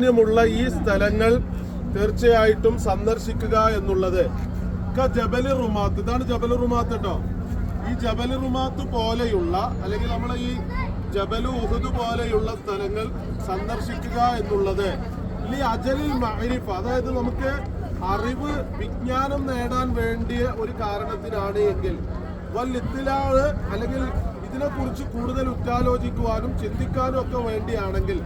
പ്രാധാന്യമുള്ള ഈ സ്ഥലങ്ങൾ തീർച്ചയായിട്ടും സന്ദർശിക്കുക എന്നുള്ളത്. ജബൽ റുമാത്ത് ഇതാണ് ജബലി റുമാത്ത് കേട്ടോ ഈ ജബലി റുമാത്ത് പോലെയുള്ള അല്ലെങ്കിൽ നമ്മളെ ഈ ജബലു ഉഹുദ് പോലെയുള്ള സ്ഥലങ്ങൾ സന്ദർശിക്കുക എന്നുള്ളത്. ഈ അജലിൽ മഹരിഫ് അതായത് നമുക്ക് അറിവ് വിജ്ഞാനം നേടാൻ വേണ്ടിയ ഒരു കാരണത്തിനാണ് എങ്കിൽ വല്ലിത്തിലാൾ അല്ലെങ്കിൽ ഇതിനെക്കുറിച്ച് കൂടുതൽ ഉറ്റാലോചിക്കുവാനും ചിന്തിക്കാനും ഒക്കെ വേണ്ടിയാണെങ്കിൽ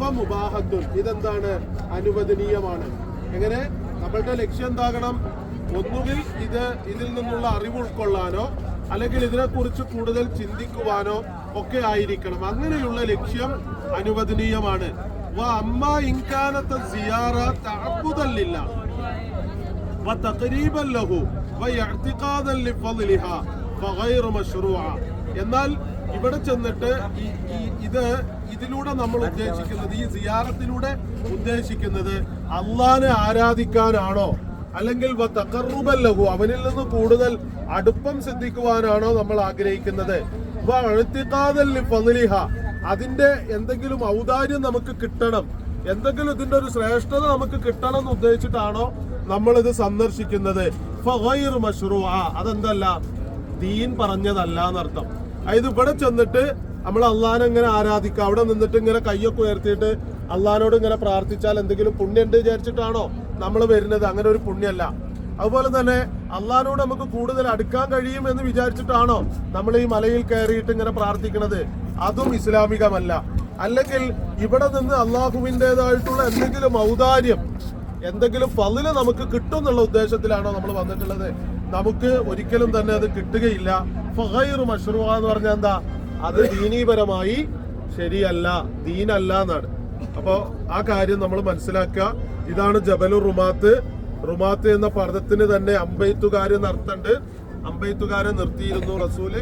മുബാഹത്തുൻ. ഇതെന്താണ്? അനുവദനീയമാണ്. എങ്ങനെ? നമ്മളുടെ ലക്ഷ്യം എന്താകണം? ഒന്നുകിൽ ഇത് ഇതിൽ നിന്നുള്ള അറിവ് ഉൾക്കൊള്ളാനോ അല്ലെങ്കിൽ ഇതിനെക്കുറിച്ച് കൂടുതൽ ചിന്തിക്കുവാനോ ഒക്കെ ആയിരിക്കണം. അങ്ങനെയുള്ള ലക്ഷ്യം അനുവദനീയമാണ്. അമ്മ ഇൻകാനത്തെ സിയാറ തഅബ്ബുദല്ലില്ല. വ തഖരീബൻ ലഹു വ ഇഅ്തിഖാദൻ ലിഫളിഹ മശ്റൂഅ എന്നാൽ ഇവിടെ ചെന്നിട്ട് ഇത് ഇതിലൂടെ നമ്മൾ ഉദ്ദേശിക്കുന്നത് ഈ സിയാറത്തിലൂടെ ഉദ്ദേശിക്കുന്നത് അള്ളാനെ ആരാധിക്കാനാണോ അല്ലെങ്കിൽ വ ലഹു അവനിൽ നിന്ന് കൂടുതൽ അടുപ്പം സിദ്ധിക്കുവാനാണോ നമ്മൾ ആഗ്രഹിക്കുന്നത്. അതിന്റെ എന്തെങ്കിലും ഔദാര്യം നമുക്ക് കിട്ടണം എന്തെങ്കിലും ഇതിന്റെ ഒരു ശ്രേഷ്ഠത നമുക്ക് കിട്ടണം എന്ന് ഉദ്ദേശിച്ചിട്ടാണോ നമ്മൾ ഇത് സന്ദർശിക്കുന്നത്. അതെന്തല്ല ദീൻ പറഞ്ഞതല്ല എന്നർത്ഥം അതായത് ഇവിടെ ചെന്നിട്ട് നമ്മൾ അള്ളഹാനെ ഇങ്ങനെ ആരാധിക്കുക. അവിടെ നിന്നിട്ട് ഇങ്ങനെ കയ്യൊക്കെ ഉയർത്തിയിട്ട് അള്ളഹാനോട് ഇങ്ങനെ പ്രാർത്ഥിച്ചാൽ എന്തെങ്കിലും പുണ്യമുണ്ട് വിചാരിച്ചിട്ടാണോ നമ്മൾ വരുന്നത്? അങ്ങനെ ഒരു പുണ്യമല്ല. അതുപോലെ തന്നെ അള്ളഹാനോട് നമുക്ക് കൂടുതൽ അടുക്കാൻ കഴിയും എന്ന് വിചാരിച്ചിട്ടാണോ നമ്മൾ ഈ മലയിൽ കയറിയിട്ട് ഇങ്ങനെ പ്രാർത്ഥിക്കുന്നത്? അതും ഇസ്ലാമികമല്ല. അല്ലെങ്കിൽ ഇവിടെ നിന്ന് അള്ളാഹുവിന്റെതായിട്ടുള്ള എന്തെങ്കിലും ഔദാര്യം എന്തെങ്കിലും ഫലിൽ നമുക്ക് കിട്ടും എന്നുള്ള ഉദ്ദേശത്തിലാണോ നമ്മൾ വന്നിട്ടുള്ളത്? നമുക്ക് ഒരിക്കലും തന്നെ അത് കിട്ടുകയില്ല. ഫഹൈർ മഷ്റൂഅ എന്ന് പറഞ്ഞാൽ എന്താ? അത് ദീനീപരമായി ശരിയല്ല ദീനല്ല എന്നാണ്. അപ്പോൾ ആ കാര്യം നമ്മൾ മനസ്സിലാക്കുക. ഇതാണ് ജബലു റുമാത്ത്. റുമാത്ത് എന്ന പദത്തിന് തന്നെ അമ്പെയ്ത്തുകാര് നടത്തണ്ട് അമ്പെയ്ത്തുകാരെ നിർത്തിയിരുന്നു റസൂൽ.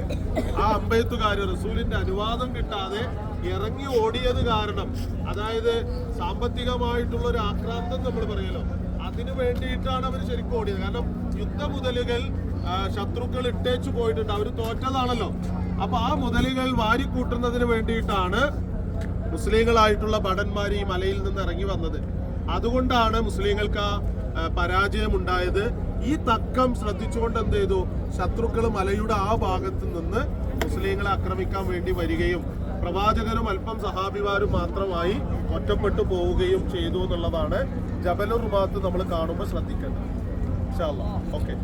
ആ അമ്പെയ്ത്തുകാര് റസൂലിന്റെ അനുവാദം കിട്ടാതെ ഇറങ്ങി ഓടിയത് കാരണം അതായത് സാമ്പത്തികമായിട്ടുള്ള ഒരു ആക്രാന്തം നമ്മൾ പറയലോ അതിനു വേണ്ടിയിട്ടാണ് അവർ ശരിക്കും ഓടിയത്. കാരണം യുദ്ധ മുതലുകൾ ശത്രുക്കൾ ഇട്ടേച്ചു പോയിട്ടുണ്ട്. അവർ തോറ്റതാണല്ലോ. അപ്പൊ ആ മുതലുകൾ വാരിക്കൂട്ടുന്നതിന് വേണ്ടിയിട്ടാണ് മുസ്ലിങ്ങളായിട്ടുള്ള ഭടന്മാർ ഈ മലയിൽ നിന്ന് ഇറങ്ങി വന്നത്. അതുകൊണ്ടാണ് മുസ്ലിങ്ങൾക്ക് ആ ആ, പരാജയം ഉണ്ടായത് ഈ തക്കം ശ്രദ്ധിച്ചുകൊണ്ട് എന്ത് ചെയ്തു? ശത്രുക്കൾ മലയുടെ ആ ഭാഗത്ത് നിന്ന് മുസ്ലിങ്ങളെ ആക്രമിക്കാൻ വേണ്ടി വരികയും പ്രവാചകനും അല്പം സഹാബിമാരും മാത്രമായി ഒറ്റപ്പെട്ടു പോവുകയും ചെയ്തു എന്നുള്ളതാണ് ജബലുർ മാത്ത് നമ്മൾ കാണുമ്പോൾ ശ്രദ്ധിക്കേണ്ടത്. ഓക്കെ.